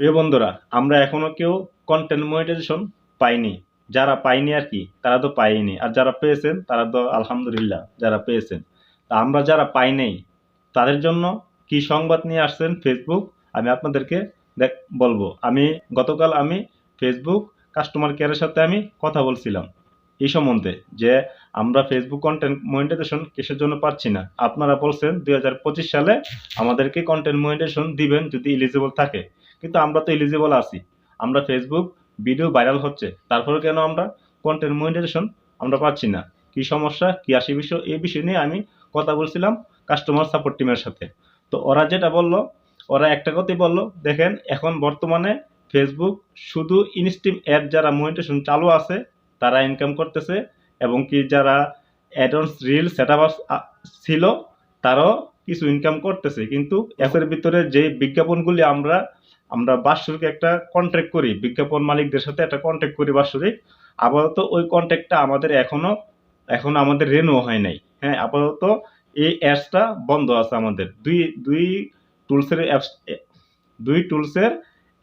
প্রিয় বন্ধুরা, আমরা এখনও কেউ কন্টেন্ট মনিটাইজেশন পাইনি। যারা পাইনি আর কি, তারা তো পাইনি। আর যারা পেয়েছেন, তারা তো আলহামদুলিল্লাহ যারা পেয়েছেন। তা আমরা যারা পাই নাই, তাদের জন্য কি সংবাদ নিয়ে আসছেন ফেসবুক আমি আপনাদেরকে দেখ, বলব। আমি গতকাল আমি ফেসবুক কাস্টমার কেয়ারের সাথে আমি কথা বলছিলাম। এই সম্বন্ধে যে আমরা ফেসবুক কন্টেন্ট মনিটাইজেশন কিসের জন্য পাচ্ছি না। আপনারা বলছেন দু হাজার পঁচিশ সালে আমাদেরকে কন্টেন্ট মনিটাইজেশন দিবেন যদি এলিজিবল থাকে। কিন্তু আমরা তো এলিজিবল আছি। আমরা ফেসবুক ভিডিও ভাইরাল হচ্ছে। তারপরে কেন আমরা কন্টেন্ট মনিটাইজেশন আমরা পাচ্ছি না? কি সমস্যা? কি আসি বিষয়? এই বিষয় নিয়ে আমি কথা বলছিলাম কাস্টমার সাপোর্ট টিমের সাথে। তো ওরা যেটা বলল, ওরা একটা কথাই বলল, দেখেন এখন বর্তমানে ফেসবুক শুধু ইনস্টিম অ্যাপ যারা মনিটেশন চালু আছে তারা ইনকাম করতেছে এবং কি যারা অ্যাডভান্স রিল সেট ছিল, তারাও কিছু ইনকাম করতেছে। কিন্তু অ্যাপের ভিতরে যে বিজ্ঞাপনগুলি আমরা আমরা বাৎসরিক একটা কন্ট্যাক্ট করি, বিজ্ঞাপন মালিকদের সাথে একটা কন্ট্যাক্ট করি বাৎসরিক, আপাতত ওই কন্ট্যাক্টটা আমাদের এখনও এখনও আমাদের রেনু হয় নাই। হ্যাঁ আপাতত এই অ্যাপসটা বন্ধ আছে আমাদের। দুই দুই টুলসের অ্যাপস দুই টুলসের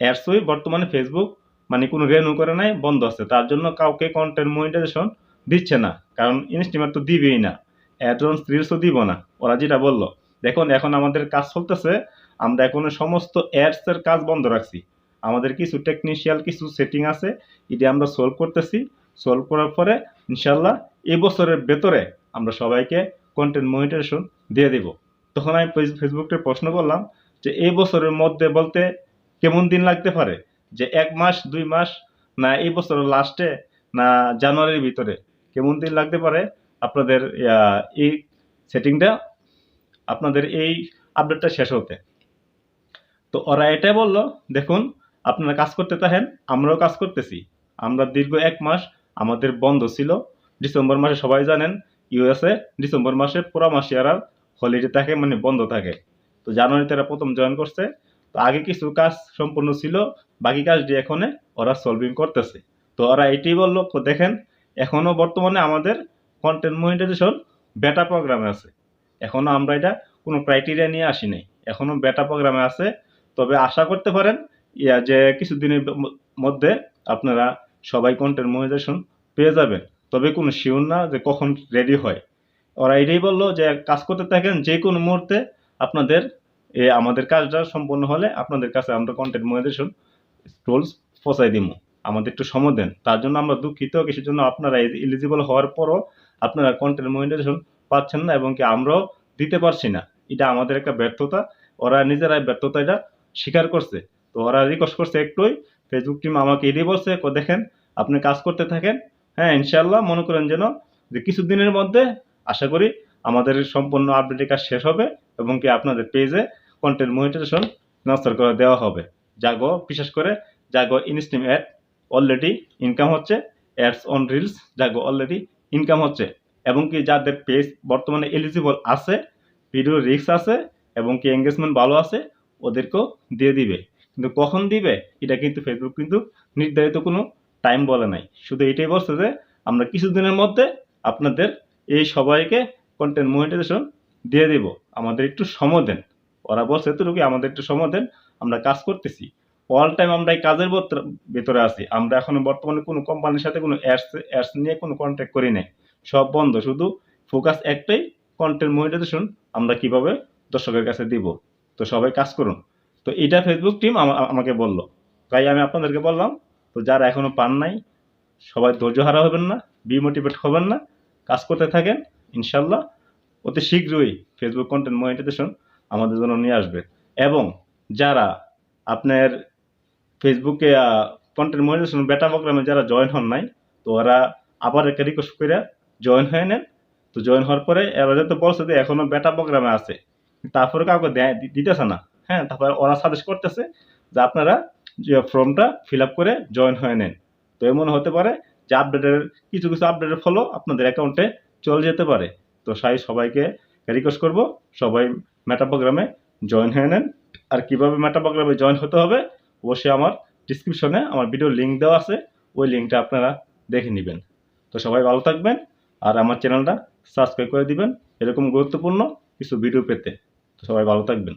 অ্যাপসই বর্তমানে ফেসবুক মানে কোনো রেনু করে নাই, বন্ধ আছে। তার জন্য কাউকে কন্টেন্ট মনিটাইজেশন দিচ্ছে না, কারণ ইনস্টিমার তো দিবেই না। অ্যাডভান্স রিলসও দিব না, ওরা যেটা বলল। দেখুন, এখন আমাদের কাজ চলতেছে, আমরা এখন সমস্ত অ্যাডসের কাজ বন্ধ রাখছি। আমাদের কিছু টেকনিশিয়াল কিছু সেটিং আছে, এটা আমরা সলভ করতেছি। সলভ করার পরে, ইনশাল্লাহ, এই বছরের ভেতরে আমরা সবাইকে কন্টেন্ট মনিটাইজেশন দিয়ে দিব। তখন আমি ফেসবুকে প্রশ্ন করলাম যে, এই বছরের মধ্যে বলতে কেমন দিন লাগতে পারে? যে এক মাস, দুই মাস, না এই বছরের লাস্টে না জানুয়ারির ভিতরে। কেমন দিন লাগতে পারে? আপনাদের এই সেটিংটা আপনাদের এই আপডেটটা শেষ হতে। তো ওরা এটাই বলল, দেখুন, আপনারা কাজ করতে থাকেন, আমরাও কাজ করতেছি। আমরা দীর্ঘ এক মাস আমাদের বন্ধ ছিল। ডিসেম্বর মাসে সবাই জানেন, ইউএসএ ডিসেম্বর মাসে পুরো মাসে আর হলিডে থাকে মানে বন্ধ থাকে। তো জানুয়ারিতে এরা প্রথম জয়েন করছে। তো আগে কিছু কাজ সম্পূর্ণ ছিল বাকি কাজটি এখন ওরা সলভিং করতেছে। তো ওরা এটাই বলল দেখেন এখনও বর্তমানে আমাদের কন্টেন্ট মনিটাইজেশন বেটা প্রোগ্রামে আছে। এখনও আমরা এটা কোনো ক্রাইটেরিয়া নিয়ে আসি নাই। এখনও বেটা প্রোগ্রামে আছে। তবে আশা করতে পারেন, ইয়া যে কিছুদিনের মধ্যে আপনারা সবাই কন্টেন্ট মনিটাইজেশন পেয়ে যাবেন। তবে কোনো শিওর না যে কখন রেডি হয়। ওরা এটাই বলল যে, কাজ করতে থাকেন যে কোনো মুহূর্তে আপনাদের, এ আমাদের কাজটা সম্পন্ন হলে আপনাদের কাছে আমরা কন্টেন্ট মনিটাইজেশন টুলস পৌঁছাই দিব আমাদের একটু সময় দেন। তার জন্য আমরা দুঃখিত, কিছুর জন্য আপনারা এলিজিবল হওয়ার পরও আপনারা কন্টেন্ট মনিটাইজেশন পাচ্ছেন না এবং কি আমরাও দিতে পারছি না। এটা আমাদের একটা ব্যর্থতা। ওরা নিজেরাই ব্যর্থতা এটা স্বীকার করছে। তো ওরা রিকোয়েস্ট করছে একটুই। ফেসবুক টিম আমাকে এটাই বলছে দেখেন, আপনি কাজ করতে থাকেন। হ্যাঁ ইনশাল্লাহ মনে করেন যেন যে কিছুদিনের মধ্যে আশা করি আমাদের সম্পূর্ণ আপডেটের কাজ শেষ হবে এবং কি আপনাদের পেজে কন্টেন্ট মনিটাইজেশন ট্রান্সফার করে দেওয়া হবে। জাগো বিশেষ করে Jago instream ad already income হচ্ছে ads on reels Jago already income হচ্ছে। এবং কি যাদের পেজ বর্তমানে এলিজিবল আছে ভিডিও রিক্স আছে, এবং কি এঙ্গেজমেন্ট ভালো আছে, ওদেরকেও দিয়ে দিবে। কিন্তু কখন দিবে, এটা কিন্তু ফেসবুক কিন্তু নির্ধারিত কোনো টাইম বলে নাই। শুধু এটাই বলছে যে, আমরা কিছুদিনের মধ্যে আপনাদের এই সবাইকে কন্টেন্ট মনিটাইজেশন দিয়ে দিব। আমাদের একটু সময় দেন। ওরা বলছে এতটুকু আমাদের একটু সময় দেন আমরা কাজ করতেছি। অল টাইম আমরা এই কাজের ভেতরে আছি। আমরা এখন বর্তমানে কোনো কোম্পানির সাথে কোনো অ্যাডস অ্যাডস নিয়ে কোনো কন্ট্যাক্ট করি নাই। সব বন্ধ। শুধু ফোকাস একটাই কন্টেন্ট মনিটাইজেশন আমরা কীভাবে দর্শকের কাছে দিব। তো সবাই কাজ করুন। তো এটা ফেসবুক টিম আমাকে বলল। তাই আমি আপনাদেরকে বললাম, তো যারা এখনও পান নাই, সবাই ধৈর্য হারা হবেন না ডিমোটিভেট হবেন না, কাজ করতে থাকেন, ইনশাল্লাহ অতি শীঘ্রই ফেসবুক কন্টেন্ট মনিটাইজেশন আমাদের জন্য নিয়ে আসবে। এবং যারা আপনার ফেসবুকে কন্টেন্ট মনিটাইজেশন বেটা প্রোগ্রামে যারা জয়েন হন নাই, তো ওরা আবার একটা রিকোয়েস্ট করে জয়েন হয়ে নেন। তো জয়েন হওয়ার পরে এরা তো বলছে যে এখনও বেটা প্রোগ্রামে আছে, তারপরে কাউকে দিতেছে না। হ্যাঁ তারপরে ওরা সাজেস্ট করতেছে যে আপনারা ফর্মটা ফিল আপ করে জয়েন হয়ে নেন। তো এমন হতে পারে যে আপডেটের কিছু কিছু আপডেটের ফলো আপনাদের অ্যাকাউন্টে চলে যেতে পারে। তো সাই সবাইকে রিকোয়েস্ট করব, সবাই মেটা প্রোগ্রামে জয়েন হয়ে নেন। আর কীভাবে ক্লাবে জয়েন হতে হবে, অবশ্যই আমার ডিসক্রিপশনে আমার ভিডিও লিঙ্ক দেওয়া আছে, ওই লিঙ্কটা আপনারা দেখে নেবেন। তো সবাই ভালো থাকবেন, আর আমার চ্যানেলটা সাবস্ক্রাইব করে দিবেন, এরকম গুরুত্বপূর্ণ কিছু ভিডিও পেতে। তো সবাই ভালো থাকবেন।